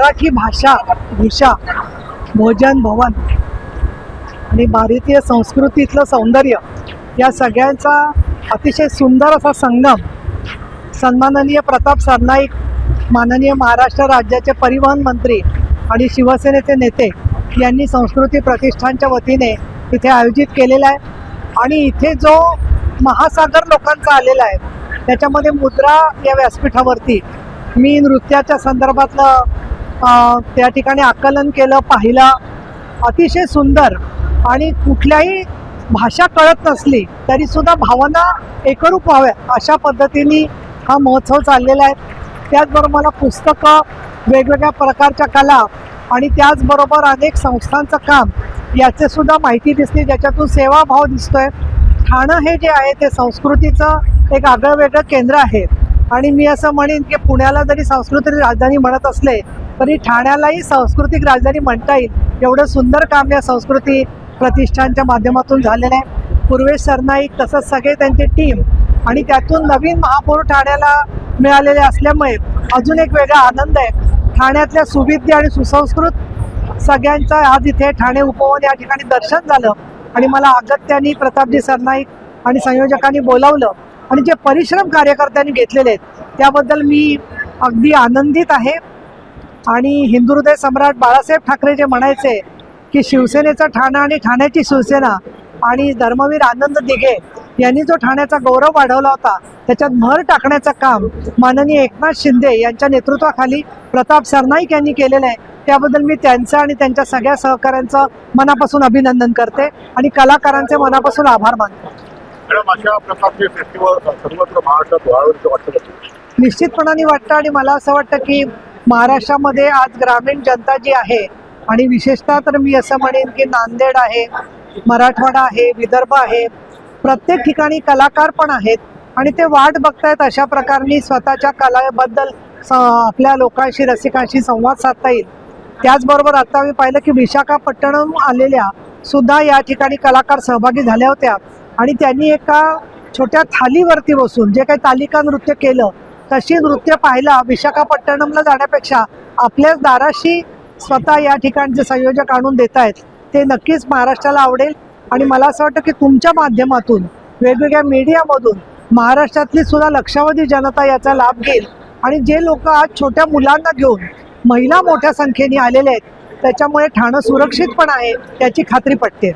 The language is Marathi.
मराठी भाषा भूषा भोजन भवन आणि भारतीय संस्कृतीतलं सौंदर्य या सगळ्यांचा अतिशय सुंदर असा संगम सन्माननीय प्रताप सरनाईक माननीय महाराष्ट्र राज्याचे परिवहन मंत्री आणि शिवसेनेचे नेते यांनी संस्कृती प्रतिष्ठानच्या वतीने इथे आयोजित केलेला आहे. आणि इथे जो महासागर लोकांचा आलेला आहे त्याच्यामध्ये मुद्रा या व्यासपीठावरती मी नृत्याच्या संदर्भातलं त्या ठिकाणी आकलन केलं पाहिलं. अतिशय सुंदर. आणि कुठल्याही भाषा कळत नसली तरी सुद्धा भावना एकरूप व्हाव्या अशा पद्धतीने हा महोत्सव चाललेला आहे. त्याचबरोबर मला पुस्तकं वेगवेगळ्या प्रकारच्या कला आणि त्याचबरोबर अनेक संस्थांचं काम याचे सुद्धा माहिती दिसते ज्याच्यातून सेवाभाव दिसतोय. ठाणं हे जे आहे ते संस्कृतीचं एक आगळं वेगळं केंद्र आहे. आणि मी असं म्हणेन की पुण्याला जरी सांस्कृतिक राजधानी म्हणत असले तरी ठाण्यालाही सांस्कृतिक राजधानी म्हणता येईल. एवढं सुंदर काम या संस्कृती प्रतिष्ठानच्या माध्यमातून झालेलं आहे. पूर्वेश सरनाईक तसंच सगळे त्यांची टीम आणि त्यातून नवीन महापौर ठाण्याला मिळालेले असल्यामुळे अजून एक वेगळा आनंद आहे. ठाण्यातल्या सुविद्य आणि सुसंस्कृत सगळ्यांचा आज इथे ठाणे उपवन या ठिकाणी दर्शन झालं. आणि मला अगत्यानी प्रतापजी सरनाईक आणि संयोजकांनी बोलावलं. आणि जे परिश्रम कार्यकर्त्यांनी घेतलेले आहेत त्याबद्दल मी अगदी आनंदित आहे. आणि हिंदू हृदय सम्राट बाळासाहेब ठाकरे जे म्हणायचे की शिवसेनेचा ठाणा आणि ठाण्याची शिवसेना आणि धर्मवीर आनंद दिघे यांनी जो ठाण्याचा गौरव वाढवला होता त्याच्यात भर टाकण्याचं काम माननीय एकनाथ शिंदे यांच्या नेतृत्वाखाली प्रताप सरनाईक यांनी केलेलं आहे. त्याबद्दल मी त्यांचं आणि त्यांच्या सगळ्या सहकाऱ्यांचं मनापासून अभिनंदन करते आणि कलाकारांचे मनापासून आभार मानते. मॅडम अशा प्रकारचे फेस्टिवल सर्वत्र महाराष्ट्रात व्हावं वाटतं निश्चितपणाने वाटतं आणि मला असं वाटतं की महाराष्ट्रामध्ये आज ग्रामीण जनता जी आहे आणि विशेषतः तर मी असं म्हणेन की नांदेड आहे मराठवाडा आहे विदर्भ आहे प्रत्येक ठिकाणी कलाकार पण आहेत आणि ते वाट बघतायत अशा प्रकारे स्वतःच्या कलाबद्दल आपल्या लोकांशी रसिकांशी संवाद साधता येईल. त्याचबरोबर आता मी पाहिलं की विशाखापट्टणम आलेल्या सुद्धा या ठिकाणी कलाकार सहभागी झाल्या होत्या. आणि त्यांनी एका छोट्या थालीवरती बसून जे काही तालिका नृत्य केलं तशी नृत्य पाहायला विशाखापट्टणमला जाण्यापेक्षा. आपल्याच दाराशी स्वतः या ठिकाणचे संयोजक आणून देत आहेत. ते नक्कीच महाराष्ट्राला आवडेल. आणि मला असं वाटतं की तुमच्या माध्यमातून वेगवेगळ्या मीडियामधून महाराष्ट्रातली सुद्धा लक्षावधी जनता याचा लाभ घेईल. आणि जे लोक आज छोट्या मुलांना घेऊन महिला मोठ्या संख्येने आलेले आहेत त्याच्यामुळे ठाणं सुरक्षित पण आहे त्याची खात्री पटते.